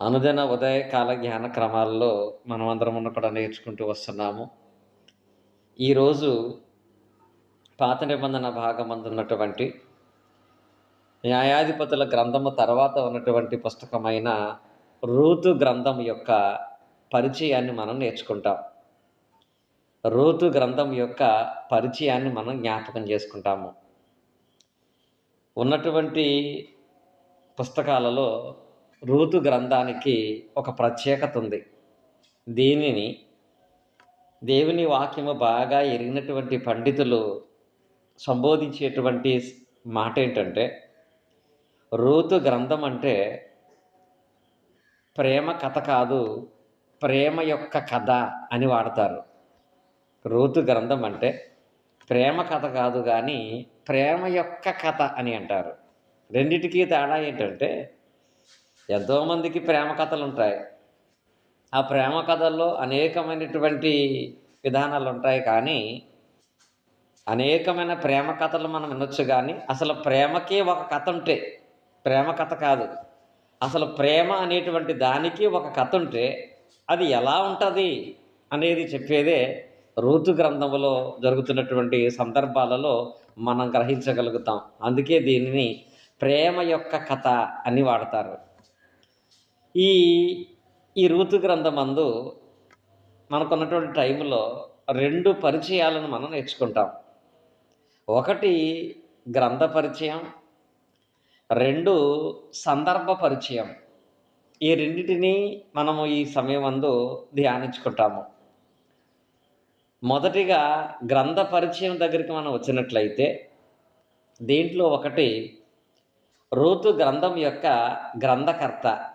అనుదిన ఉదయకాల జ్ఞాన క్రమాల్లో మనమందరం కూడా నేర్చుకుంటూ వస్తున్నాము. ఈరోజు పాత నిబంధన భాగం అందున్నటువంటి న్యాయాధిపతుల గ్రంథము తర్వాత ఉన్నటువంటి పుస్తకమైన రూతు గ్రంథం యొక్క పరిచయాన్ని మనం నేర్చుకుంటాం. రూతు గ్రంథం యొక్క పరిచయాన్ని మనం జ్ఞాపకం చేసుకుంటాము. ఉన్నటువంటి పుస్తకాలలో రూతు గ్రంథానికి ఒక ప్రత్యేకత ఉంది. దీనిని దేవుని వాక్యము బాగా ఎరిగినటువంటి పండితులు సంబోధించేటువంటి మాట ఏంటంటే రూతు గ్రంథం అంటే ప్రేమ కథ కాదు ప్రేమ యొక్క కథ అని వాడతారు. రూతు గ్రంథం అంటే ప్రేమ కథ కాదు కానీ ప్రేమ యొక్క కథ అని అంటారు. రెండిటికీ తేడా ఏంటంటే ఎంతోమందికి ప్రేమ కథలు ఉంటాయి ఆ ప్రేమ కథల్లో అనేకమైనటువంటి విధానాలు ఉంటాయి కానీ అనేకమైన ప్రేమ కథలు మనం వినొచ్చు కానీ అసలు ప్రేమకే ఒక కథ ఉంటే ప్రేమ కథ కాదు. అసలు ప్రేమ అనేటువంటి దానికి ఒక కథ ఉంటే అది ఎలా ఉంటుంది అనేది చెప్పేదే ఋతు గ్రంథంలో జరుగుతున్నటువంటి సందర్భాలలో మనం గ్రహించగలుగుతాం. అందుకే దీనిని ప్రేమ యొక్క కథ అని వాడతారు. ఈ ఈ ఋతు గ్రంథమందు మనకున్నటువంటి టైంలో రెండు పరిచయాలను మనం నేర్చుకుంటాం. ఒకటి గ్రంథ పరిచయం రెండు సందర్భ పరిచయం. ఈ రెండింటిని మనము ఈ సమయం అందు ధ్యానించుకుంటాము. మొదటిగా గ్రంథ పరిచయం దగ్గరికి మనం వచ్చినట్లయితే దీంట్లో ఒకటి ఋతు గ్రంథం యొక్క గ్రంథకర్త.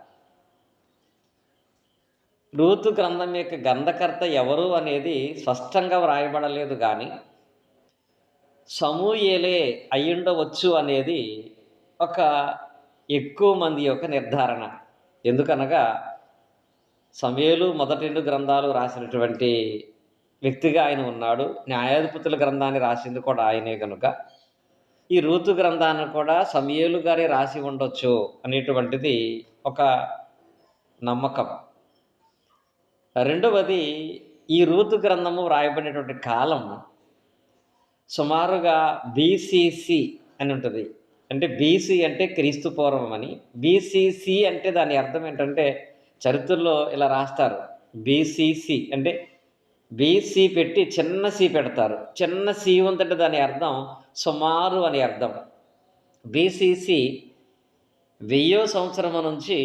రూతు గ్రంథం యొక్క గ్రంథకర్త ఎవరు అనేది స్పష్టంగా వ్రాయబడలేదు కానీ సమూయేలే అయ్యుండవచ్చు అనేది ఒక ఎక్కువ మంది యొక్క నిర్ధారణ. ఎందుకనగా సమయలు మొదటి రెండు గ్రంథాలు రాసినటువంటి వ్యక్తిగా ఆయన ఉన్నాడు. న్యాయాధిపతుల గ్రంథాన్ని రాసింది కూడా ఆయనే కనుక ఈ రూతు గ్రంథాన్ని కూడా సమయలు గారే రాసి ఉండొచ్చు అనేటువంటిది ఒక నమ్మకం. రెండవది ఈ రూతు గ్రంథము వ్రాయబడినటువంటి కాలం సుమారుగా బీసీసి అని ఉంటుంది. అంటే బీసీ అంటే క్రీస్తు పూర్వం అని. బీసీసి అంటే దాని అర్థం ఏంటంటే చరిత్రలో ఇలా రాస్తారు. బీసీసి అంటే బీసీ పెట్టి చిన్న సి పెడతారు. చిన్న సి ఉందంటే దాని అర్థం సుమారు అని అర్థం. బీసీసి వెయ్యో సంవత్సరం నుంచి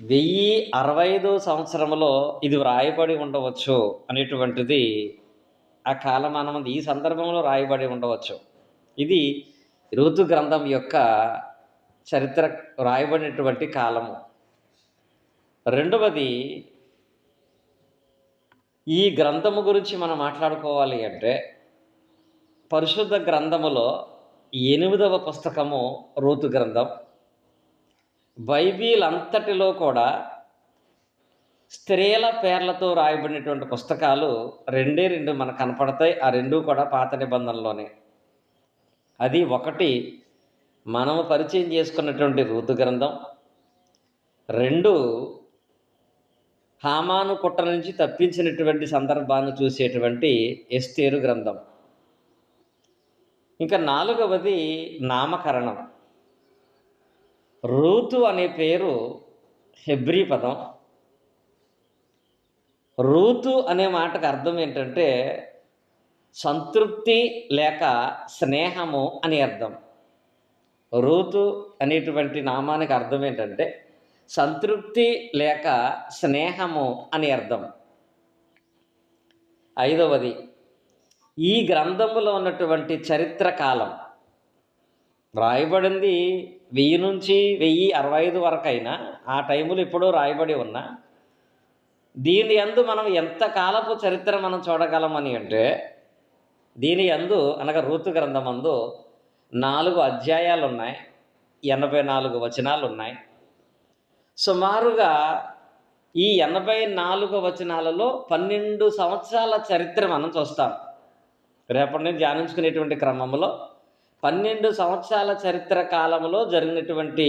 వెయ్యి అరవై ఐదో సంవత్సరంలో ఇది వ్రాయబడి ఉండవచ్చు అనేటువంటిది ఆ కాలమానం ఈ సందర్భంలో రాయబడి ఉండవచ్చు. ఇది ఋతు గ్రంథం యొక్క చరిత్ర రాయబడినటువంటి కాలము. రెండవది ఈ గ్రంథము గురించి మనం మాట్లాడుకోవాలి అంటే పరిశుద్ధ గ్రంథములో ఎనిమిదవ పుస్తకము ఋతు గ్రంథం. బైబిల్ అంతటిలో కూడా స్త్రీల పేర్లతో రాయబడినటువంటి పుస్తకాలు రెండే రెండు మనకు కనపడతాయి ఆ రెండు కూడా పాత నిబంధనలోనే. అది ఒకటి మనము పరిచయం చేసుకున్నటువంటి ఋతు గ్రంథం. రెండు హామాను కుట్ర నుంచి తప్పించినటువంటి సందర్భాన్ని చూసేటువంటి ఎస్తేరు గ్రంథం. ఇంకా నాలుగవది నామకరణం. రూతు అనే పేరు హెబ్రీ పదం. రూతు అనే మాటకు అర్థం ఏంటంటే సంతృప్తి లేక స్నేహము అని అర్థం. రూతు అనేటువంటి నామానికి అర్థం ఏంటంటే సంతృప్తి లేక స్నేహము అని అర్థం. ఐదవది ఈ గ్రంథములో ఉన్నటువంటి చరిత్ర కాలం. రాయబడింది వెయ్యి నుంచి వెయ్యి అరవై ఐదు వరకు అయినా ఆ టైములు ఎప్పుడో రాయబడి ఉన్నా దీని ఎందు మనం ఎంత కాలపు చరిత్ర మనం చూడగలమని అంటే దీని ఎందు అనగా రూతు గ్రంథం అందు నాలుగు అధ్యాయాలు ఉన్నాయి ఎనభై నాలుగు వచనాలు ఉన్నాయి సుమారుగా ఈ ఎనభై నాలుగు వచనాలలో పన్నెండు సంవత్సరాల చరిత్ర మనం చూస్తాం. రేపటి నుంచి ధ్యానించుకునేటువంటి క్రమంలో పన్నెండు సంవత్సరాల చరిత్ర కాలంలో జరిగినటువంటి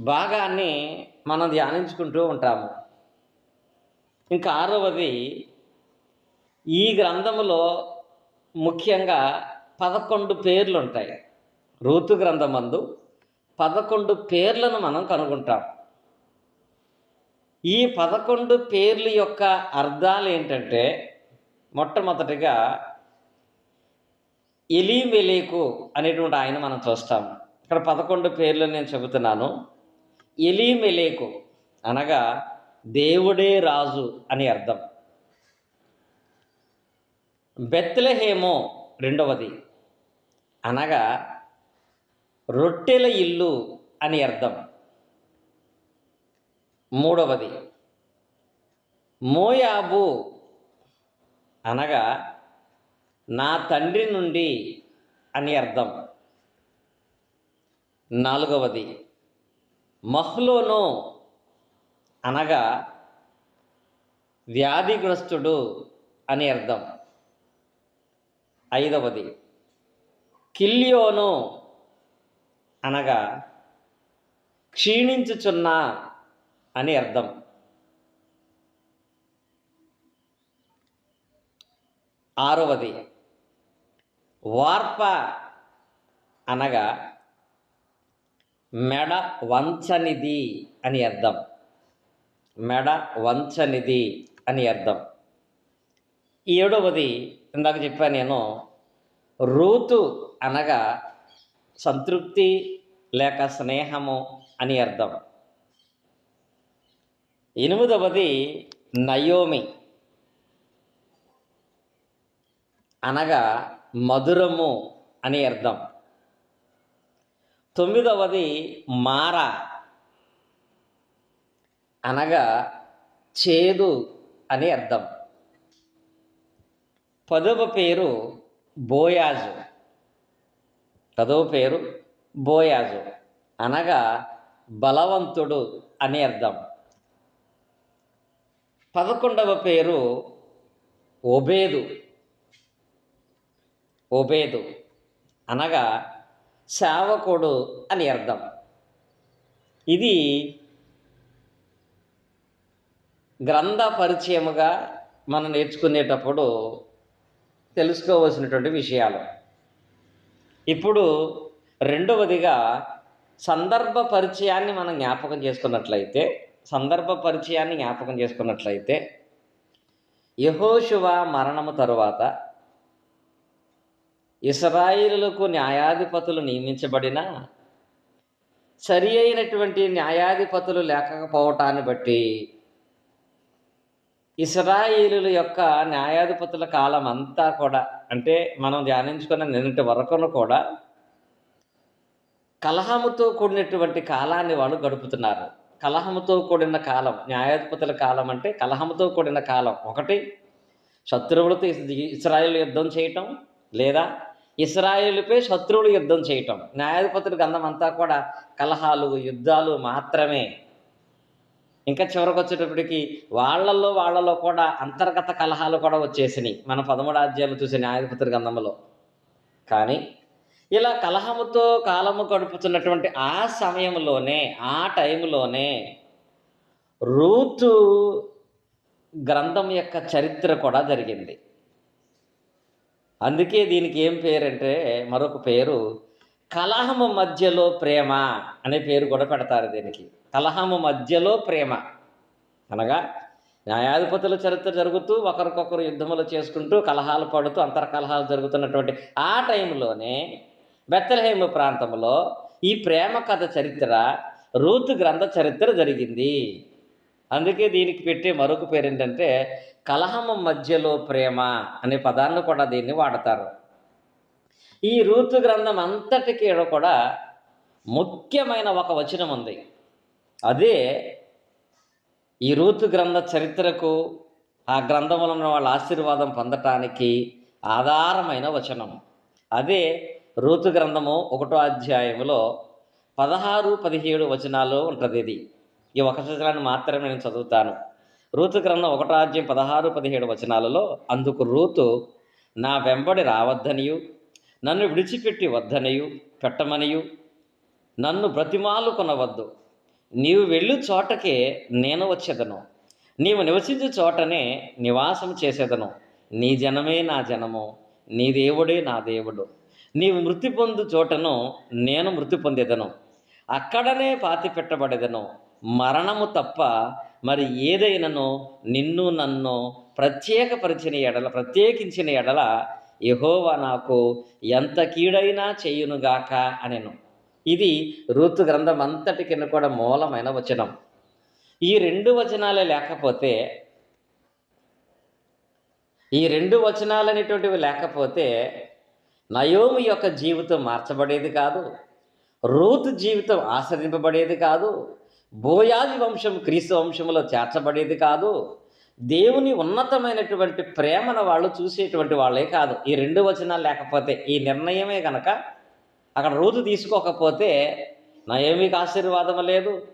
భాగాన్ని మనం ధ్యానించుకుంటూ ఉంటాము. ఇంకా ఆరవది ఈ గ్రంథములో ముఖ్యంగా పదకొండు పేర్లు ఉంటాయి రూతు గ్రంథమందు పదకొండు పేర్లను మనం కనుగొంటాం. ఈ పదకొండు పేర్లు యొక్క అర్థాలు ఏంటంటే మొట్టమొదటిగా ఎలీమెలేకు అనేటువంటి ఆయన మనం చూస్తాం. ఇక్కడ పదకొండు పేర్లు నేను చెబుతున్నాను. ఎలీమెలేకు అనగా దేవుడే రాజు అని అర్థం. బెత్లహేమో రెండవది అనగా రొట్టెల ఇల్లు అని అర్థం. మూడవది మోయాబు అనగా నా తండ్రి నుండి అని అర్థం. నాలుగవది మహ్లోను అనగా వ్యాధిగ్రస్తుడు అని అర్థం. ఐదవది కిల్యోను అనగా క్షీణించుచున్న అని అర్థం. ఆరవది వార్ప అనగా మెడ వంచనిది అని అర్థం. మెడ వంచనిది అని అర్థం. ఏడవది ఇందాక చెప్పాను నేను రూతు అనగా సంతృప్తి లేక స్నేహము అని అర్థం. ఎనిమిదవది నయోమి అనగా మధురము అని అర్థం. తొమ్మిదవది మార. అనగా చేదు అని అర్థం. పదవ పేరు బోయాజు. పదవ పేరు బోయాజు. అనగా బలవంతుడు అని అర్థం. పదకొండవ పేరు ఒబేదు. ఒబేదు అనగా సేవకుడు అని అర్థం. ఇది గ్రంథ పరిచయముగా మనం నేర్చుకునేటప్పుడు తెలుసుకోవలసినటువంటి విషయాలు. ఇప్పుడు రెండవదిగా సందర్భ పరిచయాన్ని మనం జ్ఞాపకం చేసుకున్నట్లయితే సందర్భ పరిచయాన్ని జ్ఞాపకం చేసుకున్నట్లయితే యహోశువ మరణము తరువాత ఇస్రాయిలకు న్యాయాధిపతులు నియమించబడిన సరి అయినటువంటి న్యాయాధిపతులు లేకపోవటాన్ని బట్టి ఇస్రాయిలు యొక్క న్యాయాధిపతుల కాలం అంతా కూడా అంటే మనం ధ్యానించుకున్న నిన్నటి వరకును కూడా కలహముతో కూడినటువంటి కాలాన్ని వాళ్ళు గడుపుతున్నారు. కలహముతో కూడిన కాలం న్యాయాధిపతుల కాలం అంటే కలహముతో కూడిన కాలం ఒకటి. శత్రువులతో ఇస్రాయిల్ యుద్ధం చేయటం లేదా? ఇస్రాయేలుపై శత్రువులు యుద్ధం చేయటం. న్యాయాధిపతుల గంధం అంతా కూడా కలహాలు యుద్ధాలు మాత్రమే. ఇంకా చివరికి వచ్చేటప్పటికి వాళ్ళల్లో వాళ్ళలో కూడా అంతర్గత కలహాలు కూడా వచ్చేసినాయి. మన పదమూడు అధ్యాయులు చూసే న్యాయాధిపతుల గంధంలో కానీ ఇలా కలహముతో కాలము గడుపుతున్నటువంటి ఆ సమయంలోనే ఆ టైంలోనే రూతు గ్రంథం యొక్క చరిత్ర కూడా జరిగింది. అందుకే దీనికి ఏం పేరంటే మరొక పేరు కలహము మధ్యలో ప్రేమ అనే పేరు కూడా పెడతారు దీనికి. కలహము మధ్యలో ప్రేమ. అనగా న్యాయాధిపతుల చరిత్ర జరుగుతూ ఒకరికొకరు యుద్ధములు చేసుకుంటూ కలహాలు పడుతూ అంతర్కలహాలు జరుగుతున్నటువంటి ఆ టైంలోనే బెత్తలహేము ప్రాంతంలో ఈ ప్రేమ కథ చరిత్ర రూతు గ్రంథ చరిత్ర జరిగింది. అందుకే దీనికి పెట్టే మరొక పేరు ఏంటంటే కలహము మధ్యలో ప్రేమ అనే పదాన్ని కూడా దీన్ని వాడతారు. ఈ రూతు గ్రంథం అంతటికీ కూడా ముఖ్యమైన ఒక వచనం ఉంది. అదే ఈ రూతు గ్రంథ చరిత్రకు ఆ గ్రంథంలో ఉన్న వాళ్ళ ఆశీర్వాదం పొందటానికి ఆధారమైన వచనం. అదే రూతు గ్రంథము ఒకటో అధ్యాయములో పదహారు పదిహేడు వచనాలు ఉంటుంది ఇది. ఈ ఒక వచనాన్ని మాత్రమే నేను చదువుతాను. రూతు గ్రంథం ఒకటాజ్యం పదహారు పదిహేడు వచనాలలో అందుకు రూతు నా వెంబడి రావద్దనియు నన్ను విడిచిపెట్టి వద్దనియు పెట్టమనియు నన్ను బ్రతిమాలు కొనవద్దు నీవు వెళ్ళు చోటకే నేను వచ్చేదను. నీవు నివసించు చోటనే నివాసం చేసేదను. నీ జనమే నా జనము నీ దేవుడే నా దేవుడు. నీవు మృతి పొందు చోటను నేను మృతి పొందేదను. అక్కడనే పాతి పెట్టబడేదను మరణము తప్ప మరి ఏదైనానో నిన్ను నన్ను ప్రత్యేకపరిచిన ఎడల ప్రత్యేకించిన ఎడల యహోవా నాకు ఎంత కీడైనా చేయునుగాక అనెను. ఇది ఋతు గ్రంథం అంతటికి కూడా మూలమైన వచనం. ఈ రెండు వచనాలే లేకపోతే ఈ రెండు వచనాలు అనేటువంటివి లేకపోతే నయోమి యొక్క జీవితం మార్చబడేది కాదు రూతు జీవితం ఆస్వాదింపబడేది కాదు బోయాది వంశం క్రీస్తు వంశంలో చేర్చబడేది కాదు. దేవుని ఉన్నతమైనటువంటి ప్రేమను వాళ్ళు చూసేటువంటి వాళ్ళే కాదు. ఈ రెండు వచనాలు లేకపోతే ఈ నిర్ణయమే కనుక అక్కడ రోజు తీసుకోకపోతే నయోమికి ఆశీర్వాదం లేదు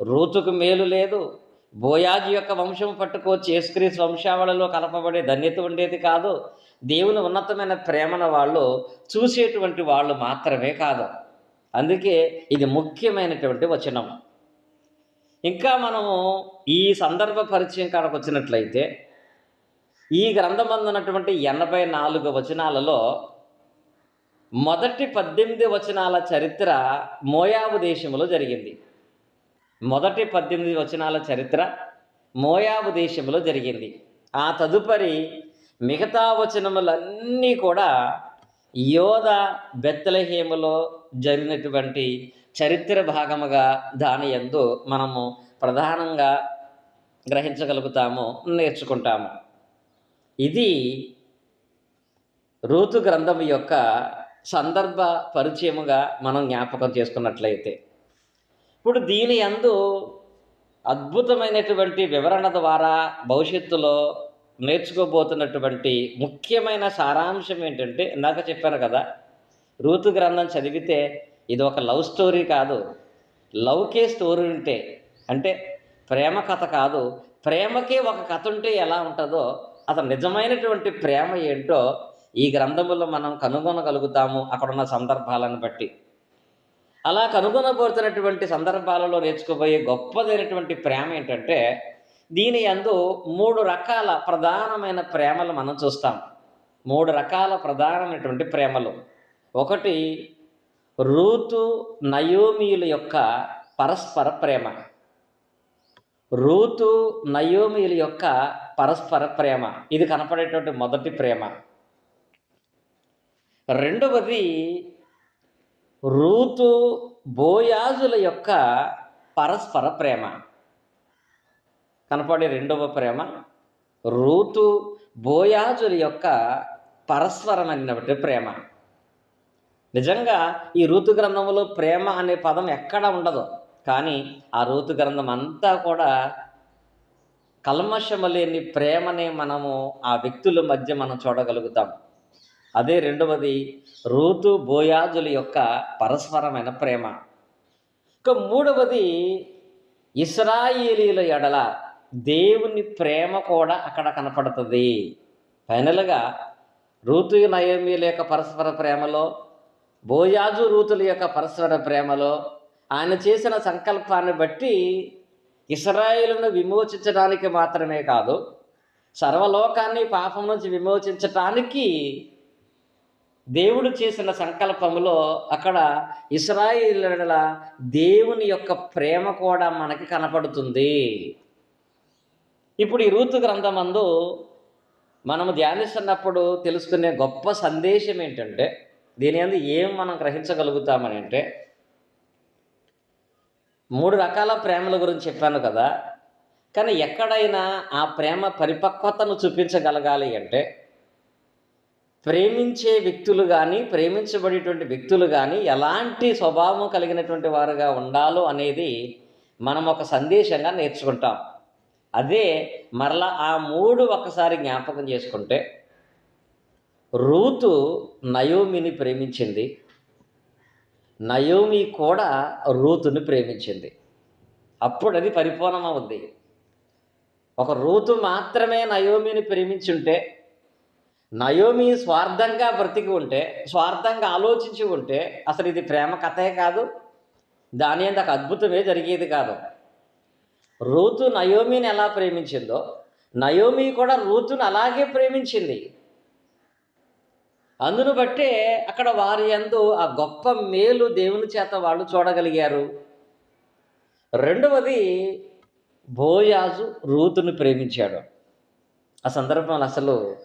రూతుకు మేలు లేదు. బోయాజు యొక్క వంశం పట్టుకొచ్చి యేసుక్రీస్తు వంశావళిలో కలపబడే ధన్యత ఉండేది కాదు. దేవుని ఉన్నతమైన ప్రేమను వాళ్ళు చూసేటువంటి వాళ్ళు మాత్రమే కాదు. అందుకే ఇది ముఖ్యమైనటువంటి వచనం. ఇంకా మనము ఈ సందర్భ పరిచయం కాడకు వచ్చినట్లయితే ఈ గ్రంథం ఉన్నటువంటి ఎనభై నాలుగు వచనాలలో మొదటి పద్దెనిమిది వచనాల చరిత్ర మోయాబు దేశంలో జరిగింది. మొదటి పద్దెనిమిది వచనాల చరిత్ర మోయాబు దేశంలో జరిగింది. ఆ తదుపరి మిగతా వచనములన్నీ కూడా యోధ బెత్తలహేములో జరిగినటువంటి చరిత్ర భాగముగా దాని యందు మనము ప్రధానంగా గ్రహించగలుగుతాము నేర్చుకుంటాము. ఇది ఋతు గ్రంథం యొక్క సందర్భ పరిచయముగా మనం జ్ఞాపకం చేసుకున్నట్లయితే. ఇప్పుడు దీని అందు అద్భుతమైనటువంటి వివరణ ద్వారా భవిష్యత్తులో నేర్చుకోబోతున్నటువంటి ముఖ్యమైన సారాంశం ఏంటంటే ఇందాక చెప్పాను కదా రూతు గ్రంథం చదివితే ఇది ఒక లవ్ స్టోరీ కాదు. లవ్కే స్టోరీ ఉంటే అంటే ప్రేమ కథ కాదు. ప్రేమకే ఒక కథ ఉంటే ఎలా ఉంటుందో అతను నిజమైనటువంటి ప్రేమ ఏంటో ఈ గ్రంథములో మనం కనుగొనగలుగుతాము అక్కడున్న సందర్భాలను బట్టి. అలా కనుగొనబోతున్నటువంటి సందర్భాలలో నేర్చుకోబోయే గొప్పదైనటువంటి ప్రేమ ఏంటంటే దీని యందు మూడు రకాల ప్రధానమైన ప్రేమలు మనం చూస్తాం. మూడు రకాల ప్రధానమైనటువంటి ప్రేమలు. ఒకటి రూతు నయోమియుల యొక్క పరస్పర ప్రేమ. రూతు నయోమియుల యొక్క పరస్పర ప్రేమ. ఇది కనపడేటువంటి మొదటి ప్రేమ. రెండవది రూతు బోయాజుల యొక్క పరస్పర ప్రేమ. కనపడే రెండవ ప్రేమ రూతు బోయాజుల యొక్క పరస్పరమైనటువంటి ప్రేమ. నిజంగా ఈ ఋతు గ్రంథంలో ప్రేమ అనే పదం ఎక్కడ ఉండదు. కానీ ఆ ఋతు గ్రంథం అంతా కూడా కల్మషము లేని ప్రేమనే మనము ఆ వ్యక్తుల మధ్య మనం చూడగలుగుతాం. అదే రెండవది రూతు బోయాజుల యొక్క పరస్పరమైన ప్రేమ. ఇక మూడవది ఇస్రాయేలీల ఎడల దేవుని ప్రేమ కూడా అక్కడ కనపడుతుంది. ఫైనల్గా రూతు నయోమీల యొక్క పరస్పర ప్రేమలో బోయాజు రూతుల యొక్క పరస్పర ప్రేమలో ఆయన చేసిన సంకల్పాన్ని బట్టి ఇస్రాయిలను విమోచించడానికి మాత్రమే కాదు సర్వలోకాన్ని పాపం నుంచి విమోచించటానికి దేవుడు చేసిన సంకల్పములో అక్కడ ఇస్రాయిల దేవుని యొక్క ప్రేమ కూడా మనకి కనపడుతుంది. ఇప్పుడు ఈ రూతు గ్రంథమందు మనము ధ్యానిస్తున్నప్పుడు తెలుసుకునే గొప్ప సందేశం ఏంటంటే దీని అందు ఏం మనం గ్రహించగలుగుతామని అంటే మూడు రకాల ప్రేమల గురించి చెప్పాను కదా కానీ ఎక్కడైనా ఆ ప్రేమ పరిపక్వతను చూపించగలగాలి అంటే ప్రేమించే వ్యక్తులు కానీ ప్రేమించబడేటువంటి వ్యక్తులు కానీ ఎలాంటి స్వభావం కలిగినటువంటి వారుగా ఉండాలో అనేది మనం ఒక సందేశంగా నేర్చుకుంటాం. అదే మరలా ఆ మూడు ఒకసారి జ్ఞాపకం చేసుకుంటే రూతు నయోమిని ప్రేమించింది. నయోమి కూడా రూతుని ప్రేమించింది. అప్పుడు అది పరిపూర్ణమవుద్ది. ఒక రూతు మాత్రమే నయోమిని ప్రేమించుంటే నయోమి స్వార్థంగా బ్రతికి ఉంటే స్వార్థంగా ఆలోచించి ఉంటే అసలు ఇది ప్రేమ కథే కాదు. దాని అంత అద్భుతమే జరిగేది కాదు. రూతు నయోమిని ఎలా ప్రేమించిందో నయోమి కూడా రూతును అలాగే ప్రేమించింది. అందును బట్టే అక్కడ వారి యందు ఆ గొప్ప మేలు దేవుని చేత వాళ్ళు చూడగలిగారు. రెండవది బోయాజు రూతును ప్రేమించాడు. ఆ సందర్భంలో అసలు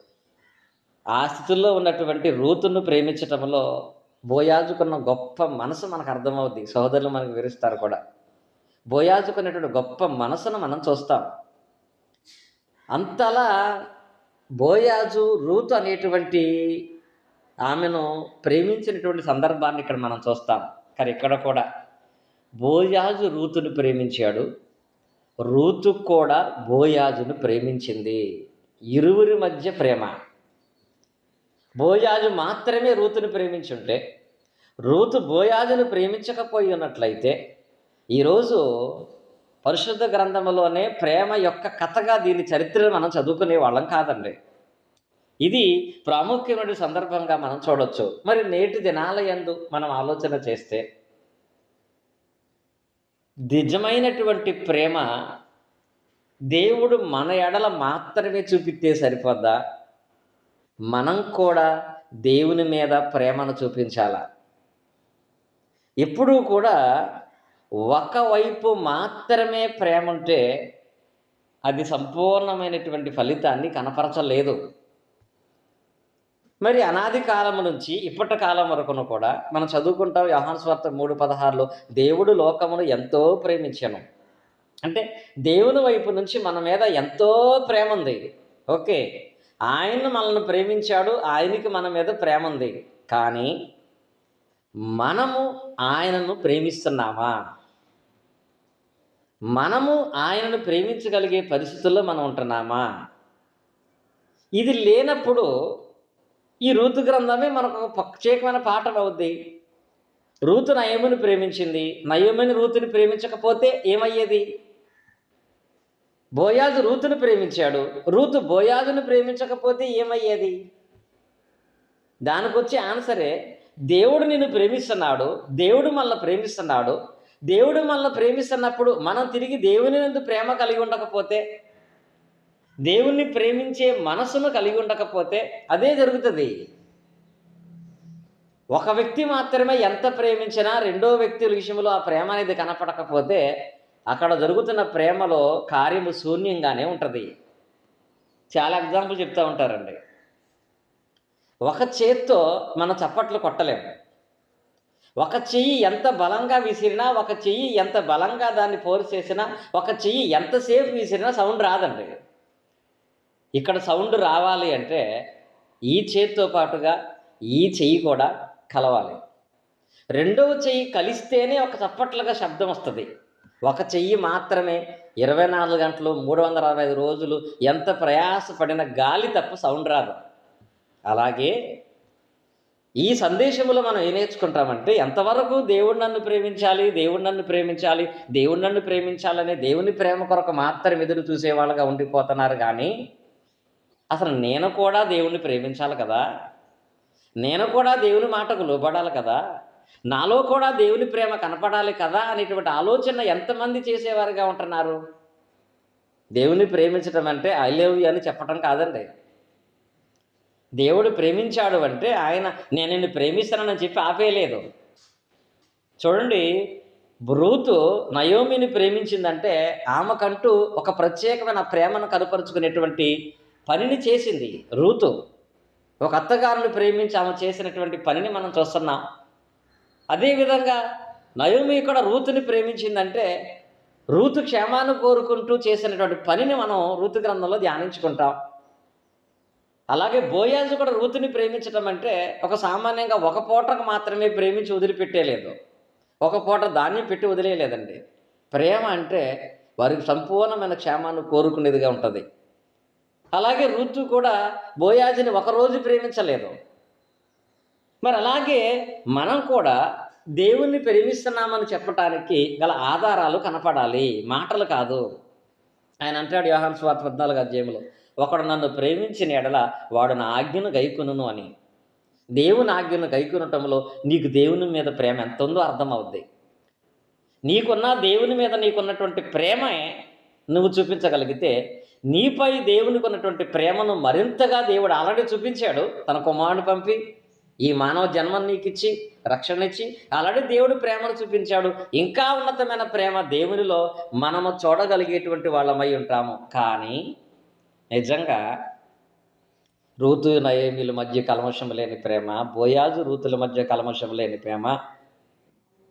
ఆ స్థితిలో ఉన్నటువంటి రూతును ప్రేమించటంలో బోయాజుకున్న గొప్ప మనసు మనకు అర్థమవుద్ది. సహోదరులు మనకు వివరిస్తారు కూడా. బోయాజుకున్నటువంటి గొప్ప మనసును మనం చూస్తాం. అంతలా బోయాజు రూతు అనేటువంటి ఆమెను ప్రేమించినటువంటి సందర్భాన్ని ఇక్కడ మనం చూస్తాం. కానీ ఇక్కడ కూడా బోయాజు రూతును ప్రేమించాడు. రూతు కూడా బోయాజును ప్రేమించింది. ఇరువురి మధ్య ప్రేమ. బోయాజు మాత్రమే రూతును ప్రేమించుంటే రూతు బోయాజును ప్రేమించకపోయి ఉన్నట్లయితే ఈరోజు పరిశుద్ధ గ్రంథంలోనే ప్రేమ యొక్క కథగా దీని చరిత్రను మనం చదువుకునే వాళ్ళం కాదండి. ఇది ప్రాముఖ్యమైన సందర్భంగా మనం చూడొచ్చు. మరి నేటి దినాల ఎందు మనం ఆలోచన చేస్తే నిజమైనటువంటి ప్రేమ దేవుడు మన ఎడల మాత్రమే చూపిస్తే సరిపోద్దా? మనం కూడా దేవుని మీద ప్రేమను చూపించాలా? ఎప్పుడూ కూడా ఒకవైపు మాత్రమే ప్రేమ ఉంటే అది సంపూర్ణమైనటువంటి ఫలితాన్ని కనపరచలేదు. మరి అనాది కాలం నుంచి ఇప్పటి కాలం వరకును కూడా మనం చదువుకుంటాం యోహాను స్వార్థ మూడు పదహారులో దేవుడు లోకమును ఎంతో ప్రేమించాను. అంటే దేవుని వైపు నుంచి మన మీద ఎంతో ప్రేమ ఉంది ఓకే. ఆయన మనల్ని ప్రేమించాడు ఆయనకి మన మీద ప్రేమ ఉంది. కానీ మనము ఆయనను ప్రేమిస్తున్నామా? మనము ఆయనను ప్రేమించగలిగే పరిస్థితుల్లో మనం ఉంటున్నామా? ఇది లేనప్పుడు ఈ రూతు గ్రంథమే మనకు ఒక ప్రత్యేకమైన పాఠం అవుద్ది. రూతు నయముని ప్రేమించింది. నయముని రూతుని ప్రేమించకపోతే ఏమయ్యేది? బోయాజు రూతును ప్రేమించాడు. రూతు బోయాజును ప్రేమించకపోతే ఏమయ్యేది? దానికి వచ్చే ఆన్సరే దేవుడు నిన్ను ప్రేమిస్తున్నాడు దేవుడు మనల్ని ప్రేమిస్తున్నాడు దేవుడు మనల్ని ప్రేమిస్తున్నప్పుడు మనం తిరిగి దేవుని నందు ప్రేమ కలిగి ఉండకపోతే దేవుణ్ణి ప్రేమించే మనసును కలిగి ఉండకపోతే అదే జరుగుతుంది. ఒక వ్యక్తి మాత్రమే ఎంత ప్రేమించినా రెండో వ్యక్తి విషయంలో ఆ ప్రేమ అనేది కనపడకపోతే అక్కడ జరుగుతున్న ప్రేమలో కార్యము శూన్యంగానే ఉంటుంది. చాలా ఎగ్జాంపుల్ చెప్తూ ఉంటారండి. ఒక చేత్తో మనం చప్పట్లు కొట్టలేము. ఒక చెయ్యి ఎంత బలంగా విసిరినా ఒక చెయ్యి ఎంత బలంగా దాన్ని ఫోర్స్ చేసినా ఒక చెయ్యి ఎంతసేపు విసిరినా సౌండ్ రాదండి. ఇక్కడ సౌండ్ రావాలి అంటే ఈ చేతితో పాటుగా ఈ చెయ్యి కూడా కలవాలి. రెండవ చెయ్యి కలిస్తేనే ఒక చప్పట్లుగా శబ్దం వస్తుంది. ఒక చెయ్యి మాత్రమే ఇరవై నాలుగు గంటలు మూడు వందల అరవై ఐదు రోజులు ఎంత ప్రయాసపడిన గాలి తప్ప సౌండ్ రాదు. అలాగే ఈ సందేశంలో మనం ఏం నేర్చుకుంటామంటే ఎంతవరకు దేవుడు నన్ను ప్రేమించాలి దేవుడు నన్ను ప్రేమించాలి దేవుడు నన్ను ప్రేమించాలనే దేవుని ప్రేమ కొరకు మాత్రం ఎదురు చూసేవాళ్ళుగా ఉండిపోతున్నారు కానీ అసలు నేను కూడా దేవుణ్ణి ప్రేమించాలి కదా? నేను కూడా దేవుని మాటకు లోబడాలి కదా? నాలో కూడా దేవుని ప్రేమ కనపడాలి కదా అనేటువంటి ఆలోచన ఎంతమంది చేసేవారుగా ఉంటున్నారు? దేవుని ప్రేమించడం అంటే ఐ లవ్ యూ అని చెప్పటం కాదండి. దేవుడు ప్రేమించాడు అంటే ఆయన నేను నిన్ను ప్రేమిస్తానని చెప్పి ఆపేయలేదు. చూడండి బ్రూతు నయోమిని ప్రేమించిందంటే ఆమెకంటూ ఒక ప్రత్యేకమైన ప్రేమను కనపరుచుకునేటువంటి పనిని చేసింది రూతు. ఒక అత్తగారిని ప్రేమించి ఆమె చేసినటువంటి పనిని మనం చూస్తున్నాం. అదేవిధంగా నయోమి కూడా రూతుని ప్రేమించిందంటే రూతు క్షేమాన్ని కోరుకుంటూ చేసినటువంటి పనిని మనం రూతు గ్రంథంలో ధ్యానించుకుంటాం. అలాగే బోయాజు కూడా రూతుని ప్రేమించడం అంటే ఒక సామాన్యంగా ఒక పూటకు మాత్రమే ప్రేమించి వదిలిపెట్టేలేదు. ఒక పూట ధాన్యం పెట్టి వదిలేయలేదండి. ప్రేమ అంటే వారికి సంపూర్ణమైన క్షేమాన్ని కోరుకునేదిగా ఉంటుంది. అలాగే ఋతు కూడా బోయాజిని ఒకరోజు ప్రేమించలేదు. మరి అలాగే మనం కూడా దేవుణ్ణి ప్రేమిస్తున్నామని చెప్పటానికి గల ఆధారాలు కనపడాలి. మాటలు కాదు. ఆయన అంటాడు యోహాన్ స్వార్థ పద్నాలుగు అధ్యాయంలో ఒకడు నన్ను ప్రేమించిన ఎడల వాడు నా ఆజ్ఞను గైకును అని. దేవుని ఆజ్ఞను గైకునటంలో నీకు దేవుని మీద ప్రేమ ఎంత ఉందో అర్థమవుద్ది. నీకున్న దేవుని మీద నీకున్నటువంటి ప్రేమే నువ్వు చూపించగలిగితే నీపై దేవునికి ఉన్నటువంటి ప్రేమను మరింతగా దేవుడు ఆల్రెడీ చూపించాడు. తన కుమారుడు పంపి ఈ మానవ జన్మను నీకు ఇచ్చి రక్షణ ఇచ్చి ఆల్రెడీ దేవుడు ప్రేమను చూపించాడు. ఇంకా ఉన్నతమైన ప్రేమ దేవునిలో మనము చూడగలిగేటువంటి వాళ్ళమై ఉంటాము. కానీ నిజంగా రూతు నయేమిల మధ్య కలమషం లేని ప్రేమ బోయాజు రూతుల మధ్య కలమషం లేని ప్రేమ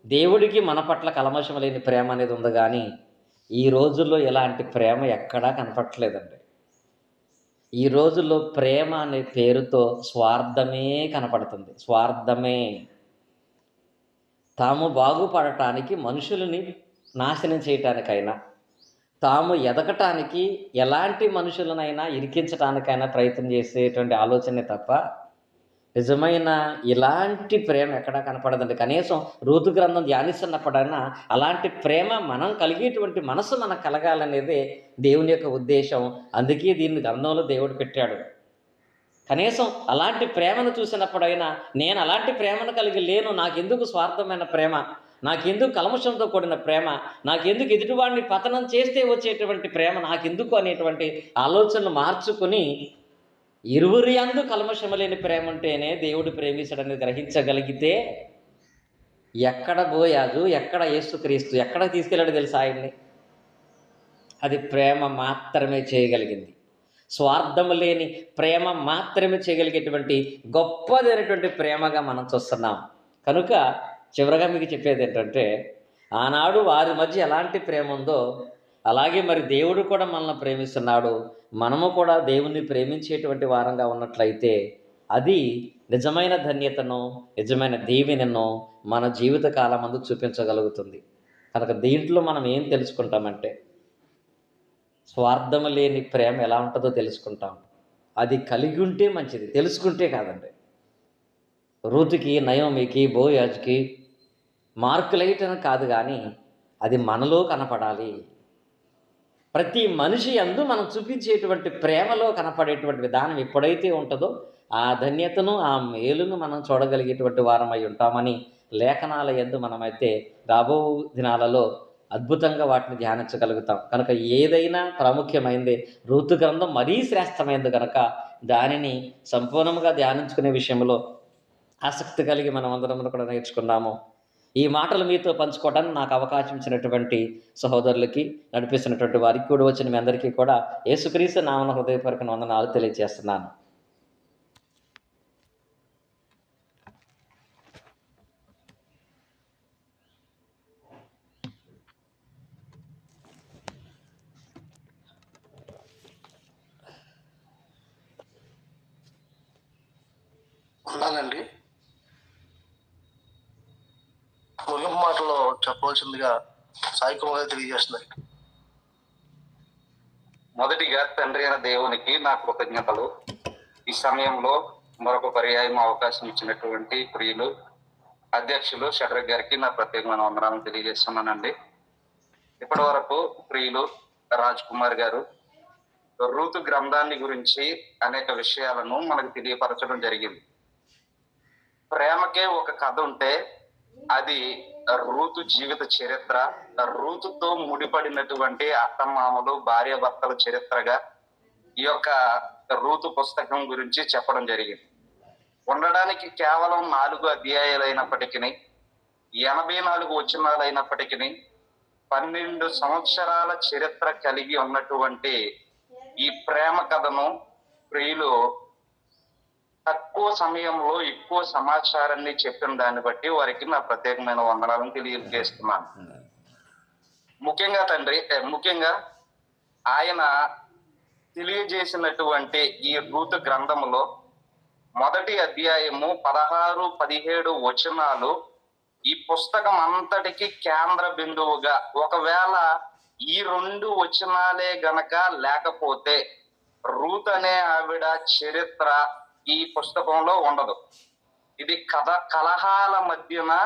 దేవుడికి మన పట్ల కలమషం లేని ప్రేమ అనేది ఉంది కానీ ఈ రోజుల్లో ఇలాంటి ప్రేమ ఎక్కడా కనపడట్లేదండి. ఈ రోజుల్లో ప్రేమ అనే పేరుతో స్వార్థమే కనపడుతుంది. స్వార్థమే. తాము బాగుపడటానికి మనుషులని నాశనం చేయటానికైనా తాము ఎదగటానికి ఎలాంటి మనుషులనైనా ఇరికించటానికైనా ప్రయత్నం చేసేటువంటి ఆలోచనే తప్ప నిజమైన ఇలాంటి ప్రేమ ఎక్కడా కనపడదండి. కనీసం ఋతు గ్రంథం ధ్యానిస్తున్నప్పుడైనా అలాంటి ప్రేమ మనం కలిగేటువంటి మనసు మనకు కలగాలనేదే దేవుని యొక్క ఉద్దేశం. అందుకే దీన్ని గ్రంథంలో దేవుడు పెట్టాడు. కనీసం అలాంటి ప్రేమను చూసినప్పుడైనా నేను అలాంటి ప్రేమను కలిగి లేను. నాకెందుకు స్వార్థమైన ప్రేమ? నాకెందుకు కలముషంతో కూడిన ప్రేమ? నాకెందుకు ఎదుటివాడిని పతనం చేస్తే వచ్చేటువంటి ప్రేమ? నాకెందుకు అనేటువంటి ఆలోచనలు మార్చుకుని ఇరువురి అందు కల్మషము లేని ప్రేమ ఉంటేనే దేవుడు ప్రేమించడని గ్రహించగలిగితే ఎక్కడ బోయాజు ఎక్కడ యేసుక్రీస్తు ఎక్కడ తీసుకెళ్ళాడు తెలుసా ఆయన్ని? అది ప్రేమ మాత్రమే చేయగలిగింది. స్వార్థము లేని ప్రేమ మాత్రమే చేయగలిగేటువంటి గొప్పదైనటువంటి ప్రేమగా మనం చూస్తున్నాం. కనుక చివరగా మీకు చెప్పేది ఏంటంటే ఆనాడు వారి మధ్య ఎలాంటి ప్రేమ ఉందో అలాగే మరి దేవుడు కూడా మనల్ని ప్రేమిస్తున్నాడు. మనము కూడా దేవుణ్ణి ప్రేమించేటువంటి వారంగా ఉన్నట్లయితే అది నిజమైన ధన్యతను నిజమైన దీవెనను మన జీవిత కాలమందు చూపించగలుగుతుంది. కనుక దీంట్లో మనం ఏం తెలుసుకుంటామంటే స్వార్థం లేని ప్రేమ ఎలా ఉంటుందో తెలుసుకుంటాం. అది కలిగి ఉంటే మంచిది తెలుసుకుంటే కాదండి. రూతుకి నయోమికి బోయాజ్కి మార్కులైటని కాదు కానీ అది మనలో కనపడాలి. ప్రతి మనిషి అందు మనం చూపించేటువంటి ప్రేమలో కనపడేటువంటి విధానం ఎప్పుడైతే ఉంటుందో ఆ ధన్యతను ఆ మేలును మనం చూడగలిగేటువంటి వారమై ఉంటామని లేఖనాల ఎందు మనమైతే రాబో దినాలలో అద్భుతంగా వాటిని ధ్యానించగలుగుతాం. కనుక ఏదైనా ప్రాముఖ్యమైంది. ఋతు గ్రంథం మరీ శ్రేష్టమైంది కనుక దానిని సంపూర్ణంగా ధ్యానించుకునే విషయంలో ఆసక్తి కలిగి మనం అందరం కూడా నేర్చుకున్నాము. ఈ మాటలు మీతో పంచుకోవడానికి నాకు అవకాశం ఇచ్చినటువంటి సహోదరులకి నడిపిస్తున్నటువంటి వారికి కూడా వచ్చిన మీ అందరికీ కూడా యేసుక్రీస్తు నామన హృదయపూర్వక వందనాలు తెలియజేస్తున్నాను. ఉన్నానండి ముగింపు మాటలో చెప్పవలసిందిగా సాయి కుమార్ తెలియజేస్తున్నారు. మొదటిగా తండ్రి అయిన దేవునికి నా కృతజ్ఞతలు. ఈ సమయంలో మరొక పర్యాయం అవకాశం ఇచ్చినటువంటి ప్రియులు అధ్యక్షులు షటర్ గారికి నా ప్రత్యేకమైన వందనాలను తెలియజేస్తున్నానండి. ఇప్పటి వరకు ప్రియులు రాజ్ కుమార్ గారు ఋతు గ్రంథాన్ని గురించి అనేక విషయాలను మనకు తెలియపరచడం జరిగింది. ప్రేమకే ఒక కథ ఉంటే అది రూతు జీవిత చరిత్ర రూతుతో ముడిపడినటువంటి అత్తమామలు భార్య భర్తల చరిత్రగా ఈ యొక్క రూతు పుస్తకం గురించి చెప్పడం జరిగింది. ఉండడానికి కేవలం నాలుగు అధ్యాయాలు అయినప్పటికీ ఎనభై నాలుగు వచనాలు అయినప్పటికీ పన్నెండు సంవత్సరాల చరిత్ర కలిగి ఉన్నటువంటి ఈ ప్రేమ కథను ప్రియులు తక్కువ సమయంలో ఎక్కువ సమాచారాన్ని చెప్పిన దాన్ని బట్టి వారికి నా ప్రత్యేకమైన వందనాలను తెలియజేస్తున్నాను. ముఖ్యంగా తండ్రి ముఖ్యంగా ఆయన తెలియజేసినటువంటి ఈ రూతు గ్రంథములో మొదటి అధ్యాయము పదహారు పదిహేడు వచనాలు ఈ పుస్తకం అంతటికి కేంద్ర బిందువుగా ఒకవేళ ఈ రెండు వచనాలే గనక లేకపోతే రూత్ అనే ఆవిడ చరిత్ర ఈ పుస్తకంలో ఉండదు. ఇది కథ కలహాల మధ్యన